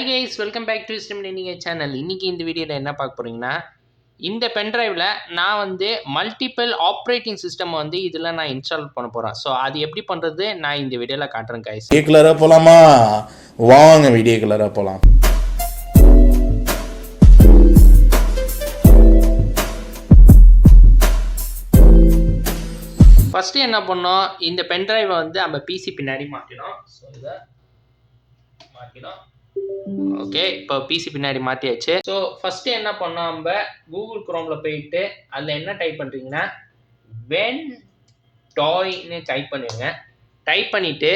Hi guys welcome back to stem நீங்கள் channel இன்றைக்கி இந்த வீடியோவில் என்ன பார்க்க போகிறீங்கன்னா இந்த பென்ட்ரைவில் நான் வந்து மல்டிபிள் ஆப்ரேட்டிங் சிஸ்டம் வந்து இதில் நான் இன்ஸ்டால் பண்ண போகிறேன் ஸோ அது எப்படி பண்ணுறது நான் இந்த வீடியோவில் காட்டுறேன் கைஸ் வீடியோ கலராக போகலாமா வாங்க வீடியோ கலராக போகலாம் ஃபஸ்ட்டு என்ன பண்ணோம்? இந்த பென்ட்ரைவை வந்து நம்ம பிசி பின்னாடி மாட்டினோம். ஸோ இதை மாட்டினோம். ஓகே இப்போ பிசி பின்னாடி மாற்றியாச்சு ஸோ ஃபஸ்ட்டு என்ன பண்ணோம் நம்ம கூகுள் குரோமில் போயிட்டு அதில் என்ன டைப் பண்ணுறீங்கன்னா வென் டாய்னு டைப் பண்ணிடுங்க டைப் பண்ணிவிட்டு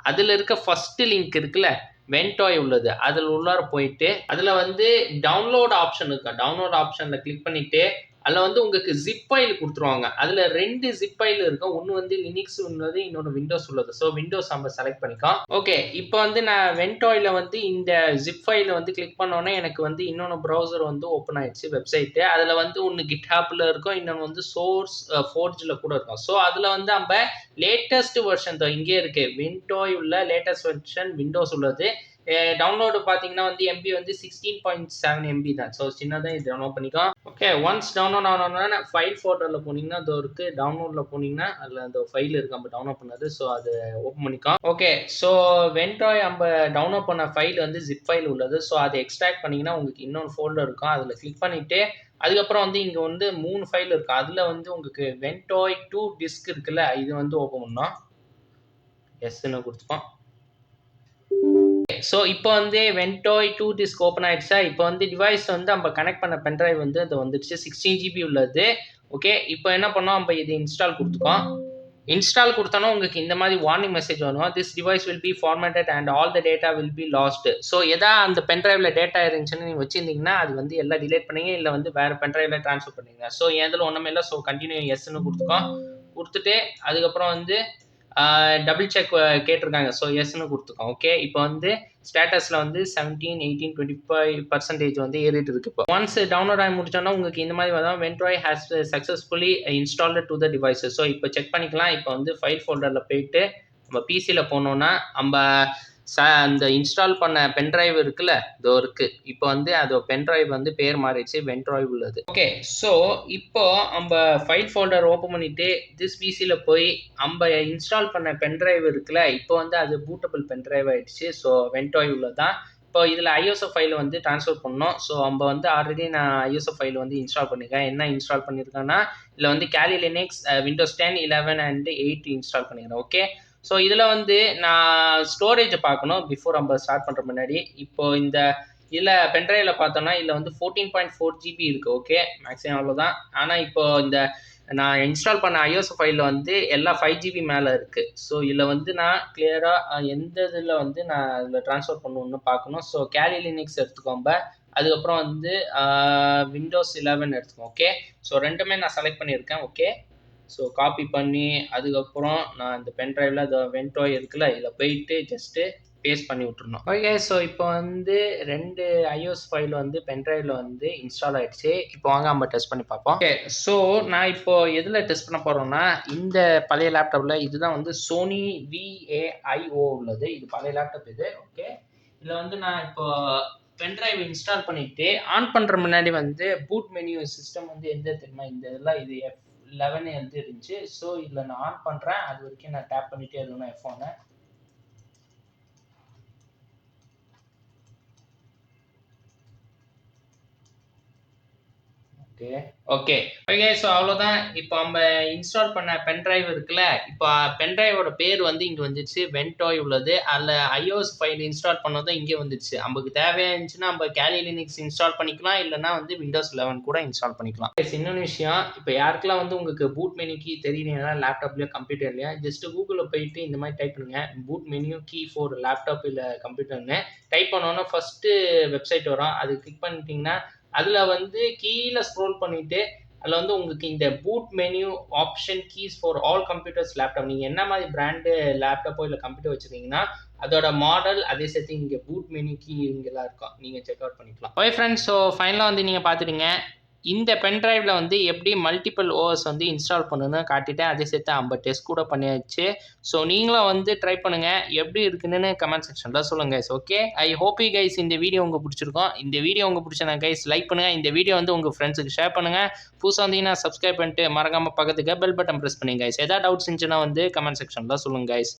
அதில் இருக்க ஃபஸ்ட்டு லிங்க் இருக்குல்ல வென்டாய் உள்ளது அதில் உள்ளார போயிட்டு அதில் வந்து டவுன்லோட் ஆப்ஷன் இருக்கா? டவுன்லோட் ஆப்ஷனில் கிளிக் பண்ணிவிட்டு அதில் வந்து உங்களுக்கு ஜிப் ஃபைல் கொடுத்துருவாங்க. அதில் ரெண்டு ஜிப் ஃபைல் இருக்கும். ஒன்று வந்து லினிக்ஸ் உள்ளது இன்னொன்று விண்டோஸ் உள்ளது. ஸோ விண்டோஸ் நம்ம செலக்ட் பண்ணிக்கலாம். ஓகே இப்போ வந்து நான் வென்டோயில் வந்து இந்த ஜிப் ஃபைலை வந்து கிளிக் பண்ணோன்னே எனக்கு வந்து இன்னொன்று ப்ரௌசர் வந்து ஓப்பன் ஆயிடுச்சு வெப்சைட்டு அதில் வந்து ஒன்று கிட்ஹாப்பில் இருக்கும். இன்னொன்று வந்து சோர்ஸ் ஃபோர்ஜில் கூட இருக்கும். ஸோ அதில் வந்து நம்ம லேட்டஸ்ட் வெர்ஷன் தான் இங்கே இருக்குது விண்டோய் உள்ள லேட்டஸ்ட் வெர்ஷன் விண்டோஸ் உள்ளது. டவுன்லோடு பார்த்தீங்கன்னா வந்து எம்பி வந்து சிக்ஸ்டீன் பாயிண்ட் செவன் எம்பி தான். ஸோ சின்னதாக இது டவுன்லோட் பண்ணிக்கலாம் ஓகே ஒன்ஸ் டவுன்லோட் ஆனோன்னா ஃபைல் ஃபோட்டோவில் போனீங்கன்னா அது இருக்குது டவுன்லோடில் போனீங்கன்னா அதில் அந்த ஃபைல் இருக்கு. நம்ம டவுன்லோட் பண்ணது. ஸோ அது ஓப்பன் பண்ணிக்கலாம் ஓகே ஸோ வென்ட்ராய் நம்ம டவுன்லோட் பண்ண ஃபைல் வந்து ஜிப் ஃபைல் உள்ளது. ஸோ அதை எக்ஸ்ட்ராக்ட் பண்ணிங்கன்னா உங்களுக்கு இன்னொரு ஃபோல்டர் இருக்கும். அதில் கிளிக் பண்ணிவிட்டு அதுக்கப்புறம் வந்து இங்கே வந்து மூணு ஃபைல் இருக்கும் அதில் வந்து உங்களுக்கு வென்டாய் டூ டிஸ்க் இருக்குல்ல இது வந்து ஓப்பன் பண்ணோம் எஸ்ன்னு கொடுத்துப்போம் ஸோ இப்போ வந்து வென்டோய் டூ டிஸ்க் ஓப்பன் ஆகிடுச்சா இப்போ வந்து டிவைஸ் வந்து நம்ம கனெக்ட் பண்ண பென்ட்ரைவ் வந்து அது வந்துடுச்சு. சிக்ஸ்டீன் ஜிபி உள்ளது. ஓகே இப்போ என்ன பண்ணோம்? நம்ம இது இன்ஸ்டால் கொடுத்துக்கோம் இன்ஸ்டால் கொடுத்தோன்னா உங்களுக்கு இந்த மாதிரி வார்னிங் மெசேஜ் வரும். This device will be formatted and all the data will be lost so எதா அந்த பென்ட்ரைவில் டேட்டா இருந்துச்சுன்னு நீங்கள் வச்சிருந்தீங்கன்னா அது வந்து எல்லாம் டிலேட் பண்ணீங்க. இல்லை வந்து வேறு பென்ட்ரைவில் ட்ரான்ஸ்ஃபர் பண்ணுங்க. ஸோ எதில் ஒன்றுமே இல்லை. ஸோ கண்டினியூ எஸ்ன்னு கொடுத்துக்கோம் கொடுத்துட்டு அதுக்கப்புறம் வந்து டபுள் செக் கேட்டிருக்காங்க. ஸோ எஸ்ன்னு கொடுத்துக்கோம் ஓகே இப்போ வந்து ஸ்டேட்டஸில் வந்து seventeen eighteen twenty five percentage வந்து ஏறிட்டு இருக்கு இப்போ. ஒன்ஸ் டவுன்லோட் ஆகி முடிச்சோன்னா உங்களுக்கு இந்த மாதிரி வந்தால் Ventoy has successfully installed to the device so இப்போ செக் பண்ணிக்கலாம். இப்போ வந்து ஃபைல் ஃபோல்டரில் போயிட்டு நம்ம பிசியில் போனோன்னா நம்ம ச அந்த இன்ஸ்டால் பண்ண பென்ட்ரைவ் இருக்குல்ல இதோ இருக்கு. இப்போ வந்து அது பென்ட்ரைவ் வந்து பேர் மாறிடுச்சு வென்ட்ராய்வ் உள்ளது. ஓகே ஸோ இப்போ நம்ம ஃபைல் ஃபோல்டர் ஓப்பன் பண்ணிட்டு திஸ் பிசியில் போய் நம்ம இன்ஸ்டால் பண்ண பென்ட்ரைவ் இருக்குல்ல இப்போ வந்து அது பூட்டபிள் பென்ட்ரைவ் ஆயிடுச்சு. ஸோ வென்ட்ராய்வ் உள்ளதான் இப்போ இதில் ஐஎஸ்ஓ ஃபைல் வந்து ட்ரான்ஸ்ஃபர் பண்ணோம். ஸோ நம்ம வந்து ஆல்ரெடி நான் ஐஎஸ்ஓ ஃபைல் வந்து இன்ஸ்டால் பண்ணியிருக்கேன் என்ன இன்ஸ்டால் பண்ணியிருக்கேன்னா இதில் வந்து Kali Linux Windows ten eleven and eight install பண்ணிக்கிறேன் ஓகே ஸோ இதில் வந்து நான் ஸ்டோரேஜை பார்க்கணும் பிஃபோர் நம்ம ஸ்டார்ட் பண்ணுற முன்னாடி. இப்போ இந்த இதில் பென்ட்ரைவில் பார்த்தோன்னா இதில் வந்து ஃபோர்டீன் பாயிண்ட் ஃபோர் ஜிபி இருக்குது ஓகே மேக்ஸிமம் அவ்வளோதான் ஆனால் இப்போ இந்த நான் இன்ஸ்டால் பண்ண ஐஎஸ் ஃபைலில் வந்து எல்லா ஃபைவ் ஜிபி மேலே இருக்குது ஸோ இதில் வந்து நான் கிளியராக எந்த இதில் வந்து நான் இதில் ட்ரான்ஸ்ஃபர் பண்ணணுன்னு பார்க்கணும். ஸோ கேலி லினிக்ஸ் எடுத்துக்கோம்ப அதுக்கப்புறம் வந்து விண்டோஸ் லெவன் எடுத்துக்கோம் ஓகே ஸோ ரெண்டுமே நான் செலக்ட் பண்ணியிருக்கேன் ஓகே ஸோ காப்பி பண்ணி அதுக்கப்புறம் நான் இந்த பென்ட்ரைவில் இந்த வென்ட்ராய் இருக்குல்ல இதில் போயிட்டு ஜஸ்ட்டு பேஸ்ட் பண்ணி விட்டுருணும் ஓகே ஸோ இப்போ வந்து ரெண்டு ஐஓஎஸ் ஃபைல் வந்து பென்ட்ரைவில் வந்து இன்ஸ்டால் ஆயிடுச்சு. இப்போ வாங்க நம்ம டெஸ்ட் பண்ணி பார்ப்போம். ஓகே ஸோ நான் இப்போ எதில் டெஸ்ட் பண்ண போகிறோம்னா இந்த பழைய லேப்டாப்பில் இதுதான் வந்து சோனி விஏஐஓ உள்ளது. இது பழைய லேப்டாப் இது. ஓகே இதில் வந்து நான் இப்போ பென்ட்ரைவ் இன்ஸ்டால் பண்ணிவிட்டு ஆன் பண்ணுற முன்னாடி வந்து பூட் மெனு சிஸ்டம் வந்து எந்த தெரியுமா? இந்த இதெல்லாம் இது எஃப் லெவன் வந்து இருந்துச்சு ஸோ இதில் நான் ஆன் பண்ணுறேன் அது வரைக்கும் நான் டேப் பண்ணிகிட்டே இருக்கணும் ஃபோனை ஓகே ஓகே ஓகே ஸோ அவ்வளோதான் இப்போ நம்ம இன்ஸ்டால் பண்ண பென்ட்ரைவ் இருக்குல்ல இப்போ பென்ட்ரைவோட பேர் வந்து இங்கே வந்துச்சு வென்டோய் உள்ளது. அதில் ஐஓஎஸ் ஃபைல் இன்ஸ்டால் பண்ணதும் இங்கே வந்துச்சு. நமக்கு தேவையாக இருந்துச்சுன்னா நம்ம கேலி லினிக்ஸ் இன்ஸ்டால் பண்ணிக்கலாம் இல்லைனா வந்து விண்டோஸ் லெவன் கூட இன்ஸ்டால் பண்ணிக்கலாம். இன்னொன்று விஷயம் இப்போ யாருக்கெல்லாம் வந்து உங்களுக்கு பூட் மெனிக்கு தெரியலனா லேப்டாப்லையோ கம்ப்யூட்டர்லையோ ஜஸ்ட் கூகுளில் போயிட்டு இந்த மாதிரி டைப் பண்ணுங்க. பூட் மெனியும் கீ ஃபோர் லேப்டாப் இல்லை கம்ப்யூட்டர்னு டைப் பண்ணோன்னா ஃபஸ்ட்டு வெப்சைட் வரும். அது கிளிக் பண்ணிட்டீங்கன்னா அதில் வந்து கீழே ஸ்க்ரோல் பண்ணிவிட்டு அதில் வந்து உங்களுக்கு இந்த boot menu option keys for all computers laptop நீங்கள் என்ன மாதிரி பிராண்டு லேப்டாப்போ இல்லை கம்ப்யூட்டர் வச்சுருக்கீங்கன்னா அதோட மாடல் அதே சேர்த்து இங்கே பூட் மெனு கீ இங்கெல்லாம் இருக்கும். நீங்கள் செக் அவுட் பண்ணிக்கலாம். ஓகே ஃப்ரெண்ட்ஸ் ஸோ ஃபைனலாக வந்து நீங்கள் பார்த்துட்டீங்க இந்த பென்ட்ரைவில் வந்து எப்படி மல்டிபிள் ஓஎஸ் வந்து இன்ஸ்டால் பண்ணணும்னு காட்டிட்டேன். அதே சேர்த்து ஐம்பது டெஸ்ட் கூட பண்ணியாச்சு. ஸோ நீங்களும் வந்து ட்ரை பண்ணுங்கள் எப்படி இருக்குன்னு கமெண்ட் செக்ஷனில் சொல்லுங்கள் guys okay I hope you guys இந்த வீடியோ உங்களுக்கு பிடிச்சிருக்கோம். இந்த வீடியோ உங்களுக்கு பிடிச்சா கைஸ் லைக் பண்ணுங்கள் இந்த வீடியோ வந்து உங்கள் ஃப்ரெண்ட்ஸுக்கு ஷேர் பண்ணுங்கள் புதுசாக வந்தீங்கன்னா சப்ஸ்கிரைப் பண்ணிட்டு மறக்காமல் பக்கத்துக்கு பெல் பட்டன் ப்ரெஸ் பண்ணுங்க கைஸ் எதாவது டவுட்ஸ் இருந்துச்சுன்னா வந்து கமெண்ட் செக்ஷனில் சொல்லுங்கள் கைஸ்